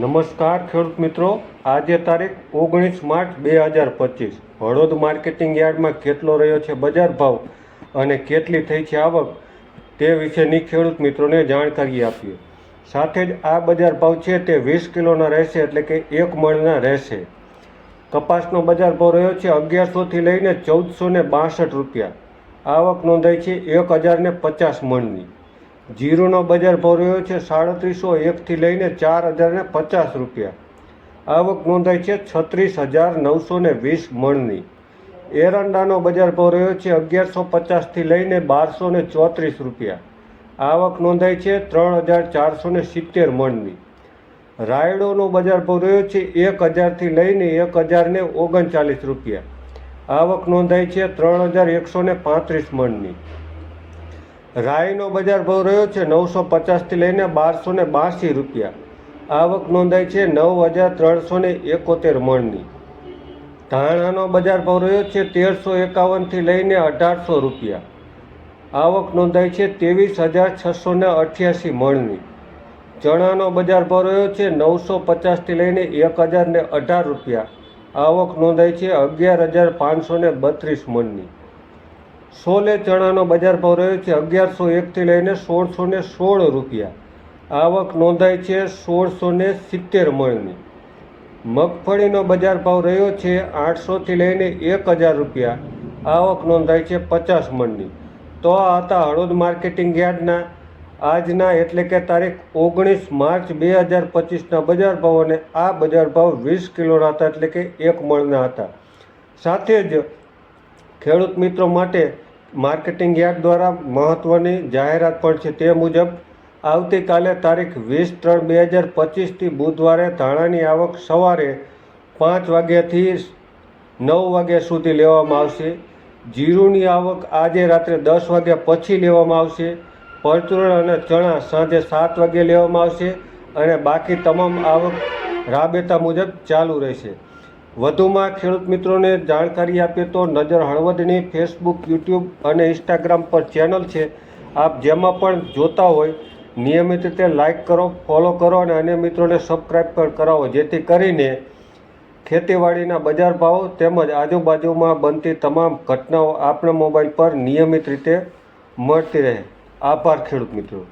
નમસ્કાર ખેડૂત મિત્રો. આજે તારીખ ઓગણીસ માર્ચ બે હજાર પચીસ. હળોદ માર્કેટિંગ યાર્ડમાં કેટલો રહ્યો છે બજાર ભાવ અને કેટલી થઈ છે આવક તે વિશેની ખેડૂત મિત્રોને જાણકારી આપીએ. સાથે જ આ બજાર ભાવ છે તે વીસ કિલોના રહેશે એટલે કે એક મણના રહેશે. કપાસનો બજાર ભાવ રહ્યો છે અગિયારસોથી લઈને ચૌદસો ને બાસઠ રૂપિયા. આવક નોંધાઈ છે એક હજારને પચાસ મણની. જીરુનો બજાર ભાવ રહ્યો છે સાડત્રીસો એકથી લઈને ચાર હજાર ને પચાસ રૂપિયા. આવક નોંધાઈ છે છત્રીસ હજાર નવસો ને વીસ મણની. એરંડાનો બજાર ભાવ રહ્યો છે અગિયારસો પચાસથી લઈને બારસો ને ચોત્રીસ રૂપિયા. આવક નોંધાઈ છે ત્રણ હજાર ચારસો ને સિત્તેર મણની. રાયડોનો બજાર ભાવ રહ્યો છે એક હજારથી લઈને એક હજાર ને ઓગણચાલીસ રૂપિયા. આવક નોંધાઈ છે ત્રણ હજાર એકસો ને પાંત્રીસ મણની. રાઈનો બજાર ભાવ રહ્યો છે નવસો પચાસથી લઈને બારસો ને બાસી રૂપિયા. આવક નોંધાઈ છે નવ હજાર ત્રણસો ને એકોતેર મણની. ધાણાનો બજાર ભાવ રહ્યો છે તેરસો એકાવનથી લઈને અઢારસો રૂપિયા. આવક નોંધાઈ છે ત્રેવીસ હજાર છસો ને અઠ્યાસી મણની. ચણાનો બજાર ભાવ રહ્યો છે નવસો પચાસથી લઈને એક હજાર ને અઢાર રૂપિયા. આવક નોંધાઈ છે અગિયાર હજાર પાંચસો ને બત્રીસ મણની. સોલે ચણાનો બજાર ભાવ રહ્યો છે અગિયારસો એકથી લઈને સોળસો ને સોળ રૂપિયા. આવક નોંધાઈ છે સોળસો ને સિત્તેર મણની. મગફળીનો બજાર ભાવ રહ્યો છે આઠસોથી લઈને એક હજાર રૂપિયા. આવક નોંધાઈ છે પચાસ મણની. તો આ હતા હળોદ માર્કેટિંગ યાર્ડના. આજના એટલે કે તારીખ ઓગણીસ માર્ચ બે હજાર પચીસના બજાર ભાવ અને આ બજાર ભાવ વીસ કિલોના હતા એટલે કે એક મણના હતા. સાથે જ ખેડૂત મિત્રો માટે માર્કેટિંગ યાર્ડ દ્વારા મહત્ત્વની જાહેરાત પણ છે તે મુજબ, આવતીકાલે તારીખ વીસ ત્રણ બે હજાર પચીસથી બુધવારે ધાણાની આવક સવારે પાંચ વાગ્યાથી નવ વાગ્યા સુધી લેવામાં આવશે. જીરુની આવક આજે રાત્રે દસ વાગ્યા પછી લેવામાં આવશે. પરચુરણ અને ચણા સાંજે સાત વાગ્યે લેવામાં આવશે અને બાકી તમામ આવક રાબેતા મુજબ ચાલુ રહેશે. વધુમાં ખેડૂત મિત્રોને જાણકારી આપીએ તો નજર હળવદની ફેસબુક યુટ્યુબ અને ઇન્સ્ટાગ્રામ પર ચેનલ છે. આપ જેમાં પણ જોતા હોય, નિયમિત રીતે લાઇક કરો ફોલો કરો અને અન્ય મિત્રોને સબસ્ક્રાઈબ પણ કરાવો, જેથી કરીને ખેતીવાડીના બજાર ભાવ તેમજ આજુબાજુમાં બનતી તમામ ઘટનાઓ આપણા મોબાઈલ પર નિયમિત રીતે મળતી રહે. આભાર ખેડૂત મિત્રો.